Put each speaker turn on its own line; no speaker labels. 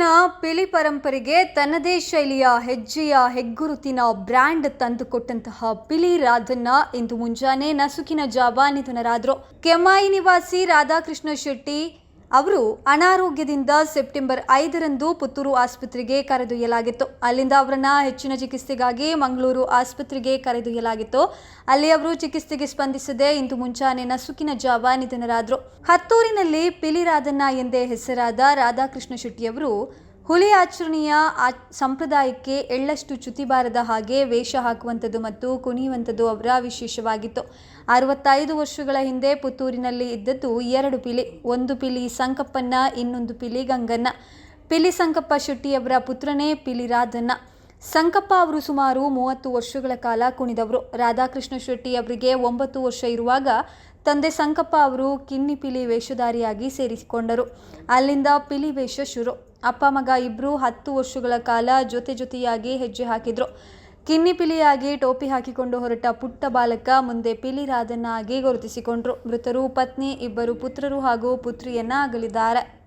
ಪುತ್ತೂರಿನ ಪಿಲಿ ಪರಂಪರೆಗೆ ತನ್ನದೇ ಶೈಲಿಯ ಹೆಜ್ಜೆಯ ಹೆಗ್ಗುರುತಿನ ಬ್ರ್ಯಾಂಡ್ ತಂದುಕೊಟ್ಟಂತಹ ಪಿಲಿ ರಾಧನ್ನ ಇಂದು ಮುಂಜಾನೆ ನಸುಕಿನ ಜಾವ ನಿಧನರಾದರು. ಕೆಮ್ಮಾಯಿ ನಿವಾಸಿ ರಾಧಾಕೃಷ್ಣ ಶೆಟ್ಟಿ ಅವರು ಅನಾರೋಗ್ಯದಿಂದ ಸೆಪ್ಟೆಂಬರ್ ಐದರಂದು ಪುತ್ತೂರು ಆಸ್ಪತ್ರೆಗೆ ಕರೆದೊಯ್ಯಲಾಗಿತ್ತು. ಅಲ್ಲಿಂದ ಅವರನ್ನ ಹೆಚ್ಚಿನ ಚಿಕಿತ್ಸೆಗಾಗಿ ಮಂಗಳೂರು ಆಸ್ಪತ್ರೆಗೆ ಕರೆದೊಯ್ಯಲಾಗಿತ್ತು. ಅಲ್ಲಿ ಅವರು ಚಿಕಿತ್ಸೆಗೆ ಸ್ಪಂದಿಸದೆ ಇಂದು ಮುಂಜಾನೆ ನಸುಕಿನ ಜಾವ ನಿಧನರಾದರು. ಹತ್ತೂರಿನಲ್ಲಿ ಪಿಲಿರಾಧನ್ನ ಎಂದೇ ಹೆಸರಾದ ರಾಧಾಕೃಷ್ಣ ಶೆಟ್ಟಿಯವರು ಹುಲಿ ಆಚರಣೆಯ ಆ ಸಂಪ್ರದಾಯಕ್ಕೆ ಎಳ್ಳಷ್ಟು ಚ್ಯುತಿ ಬಾರದ ಹಾಗೆ ವೇಷ ಹಾಕುವಂಥದ್ದು ಮತ್ತು ಕುಣಿಯುವಂಥದ್ದು ಅವರ ವಿಶೇಷವಾಗಿತ್ತು. ಅರವತ್ತೈದು ವರ್ಷಗಳ ಹಿಂದೆ ಪುತ್ತೂರಿನಲ್ಲಿ ಇದ್ದದ್ದು ಎರಡು ಪಿಲಿ, ಒಂದು ಪಿಲಿ ಸಂಕಪ್ಪನ್ನ ಇನ್ನೊಂದು ಪಿಲಿ ಗಂಗನ್ನ ಪಿಲಿ ಸಂಕಪ್ಪ ಶೆಟ್ಟಿಯವರ ಪುತ್ರನೇ ಪಿಲಿ ರಾಧನ್ನ ಸಂಕಪ್ಪ ಅವರು ಸುಮಾರು ಮೂವತ್ತು ವರ್ಷಗಳ ಕಾಲ ಕುಣಿದವರು. ರಾಧಾಕೃಷ್ಣ ಶೆಟ್ಟಿ ಅವರಿಗೆ ಒಂಬತ್ತು ವರ್ಷ ಇರುವಾಗ ತಂದೆ ಸಂಕಪ್ಪ ಅವರು ಕಿನ್ನಿ ಪಿಲಿ ವೇಷಧಾರಿಯಾಗಿ ಸೇರಿಸಿಕೊಂಡರು ಅಲ್ಲಿಂದ ಪಿಲಿ ವೇಷ ಶುರು. ಅಪ್ಪ ಮಗ ಇಬ್ಬರು ಹತ್ತು ವರ್ಷಗಳ ಕಾಲ ಜೊತೆ ಜೊತೆಯಾಗಿ ಹೆಜ್ಜೆ ಹಾಕಿದ್ರು. ಕಿನ್ನಿ ಪಿಲಿಯಾಗಿ ಟೋಪಿ ಹಾಕಿಕೊಂಡು ಹೊರಟ ಪುಟ್ಟ ಬಾಲಕ ಮುಂದೆ ಪಿಲಿ ಪಿಲಿರಾದನ್ನಾಗಿ ಗುರುತಿಸಿಕೊಂಡರು. ಮೃತರು ಪತ್ನಿ, ಇಬ್ಬರು ಪುತ್ರರು ಹಾಗೂ ಪುತ್ರಿಯನ್ನ ಅಗಲಿದ್ದಾರೆ.